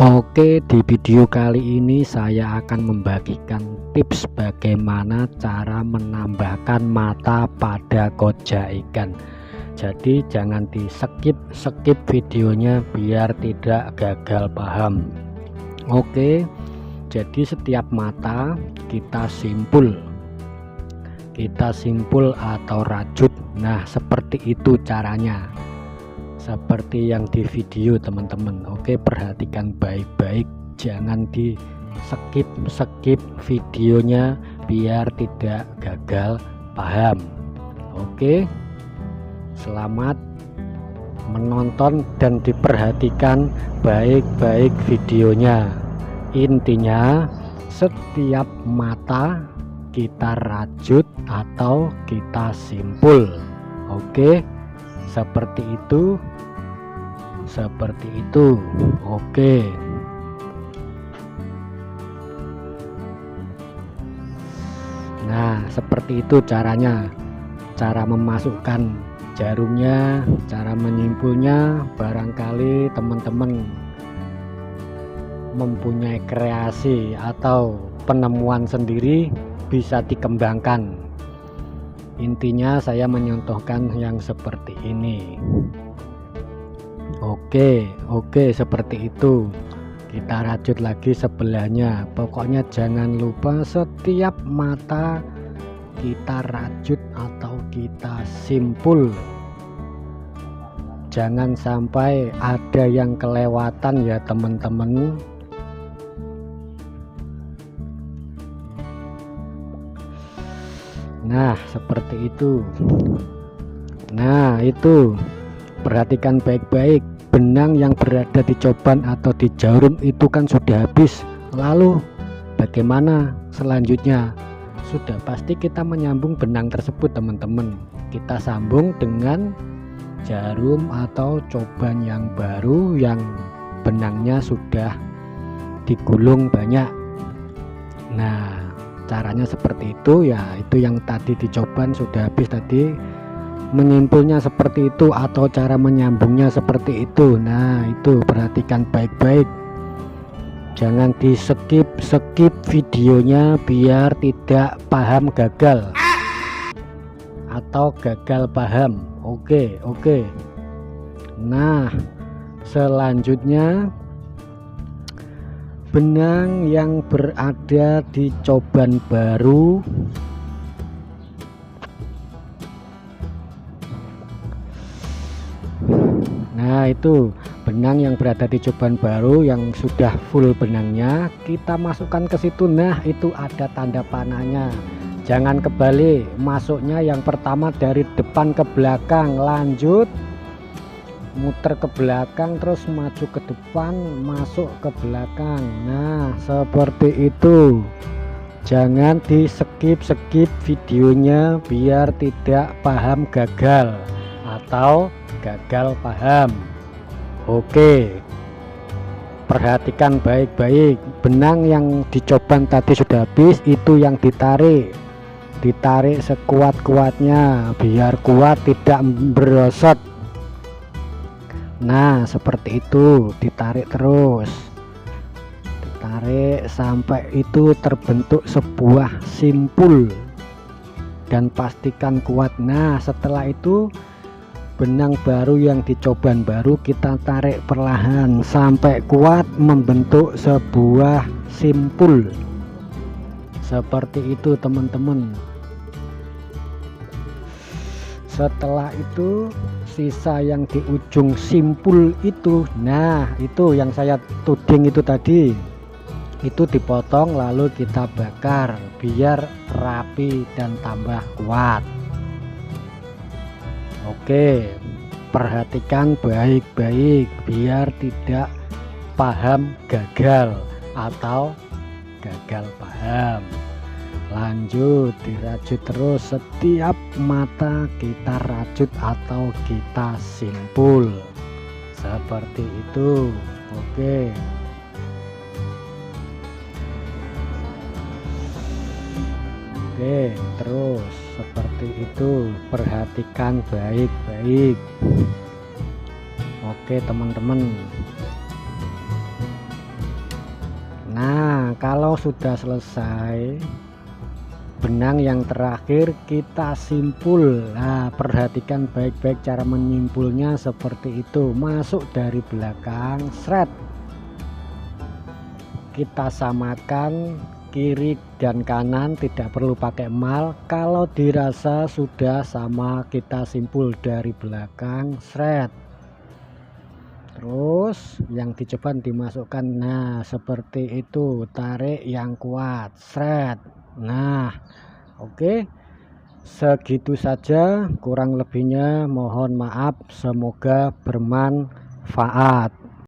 Oke di video kali ini saya akan membagikan tips bagaimana cara menambahkan mata pada koja ikan. Jadi jangan di skip skip videonya biar tidak gagal paham. Oke jadi setiap mata kita simpul. Kita simpul atau rajut nah seperti itu caranya seperti yang di video teman-teman. Oke perhatikan baik-baik. Jangan di skip skip videonya biar tidak gagal paham. Oke selamat menonton dan diperhatikan baik-baik videonya. Intinya setiap mata kita rajut atau kita simpul. Oke seperti itu seperti itu. Oke. Nah seperti itu caranya. Cara memasukkan jarumnya cara menyimpulnya barangkali teman-teman mempunyai kreasi atau penemuan sendiri bisa dikembangkan. Intinya saya menyontohkan yang seperti ini Oke Oke seperti itu. Kita rajut lagi sebelahnya. Pokoknya jangan lupa setiap mata kita rajut atau kita simpul. Jangan sampai ada yang kelewatan ya teman-teman. Nah seperti itu. Nah itu. Perhatikan baik-baik benang yang berada di coban atau di jarum itu kan sudah habis. Lalu bagaimana selanjutnya? Sudah pasti kita menyambung benang tersebut teman-teman. Kita sambung dengan jarum atau coban yang baru yang benangnya sudah digulung banyak. Nah caranya seperti itu. Ya itu yang tadi dicoban sudah habis tadi menyimpulnya seperti itu atau cara menyambungnya seperti itu. Nah itu perhatikan baik-baik. Jangan di skip skip videonya biar tidak paham gagal. Atau gagal paham. Oke oke. Nah selanjutnya benang yang berada di coban baru Nah itu benang yang berada di coban baru yang sudah full benangnya kita masukkan ke situ. Nah itu ada tanda panahnya. Jangan kebalik masuknya yang pertama dari depan ke belakang. Lanjut muter ke belakang terus maju ke depan masuk ke belakang. Nah seperti itu. Jangan di skip skip videonya biar tidak paham gagal atau gagal paham. Oke. Perhatikan baik-baik. Benang yang dicoban tadi sudah habis itu yang ditarik. Ditarik sekuat-kuatnya biar kuat tidak berosot nah seperti itu. Ditarik terus. Ditarik sampai itu terbentuk sebuah simpul. Dan pastikan kuat. Nah setelah itu benang baru yang dicoban baru kita tarik perlahan sampai kuat membentuk sebuah simpul. Seperti itu teman-teman. Setelah itu sisa yang di ujung simpul itu nah itu yang saya tuding itu tadi. Itu dipotong lalu kita bakar biar rapi dan tambah kuat Oke perhatikan baik-baik biar tidak paham gagal atau gagal paham. Lanjut dirajut terus setiap mata kita rajut atau kita simpul. Seperti itu. Oke oke terus seperti itu. Perhatikan baik-baik. Oke teman-teman. Kalau sudah selesai benang yang terakhir kita simpul. Nah perhatikan baik-baik cara menyimpulnya seperti itu. Masuk dari belakang seret kita samakan kiri dan kanan tidak perlu pakai mal kalau dirasa sudah sama kita simpul dari belakang seret terus yang dicoba dimasukkan nah seperti itu tarik yang kuat seret Nah, oke. Segitu saja, kurang lebihnya mohon maaf. Semoga bermanfaat.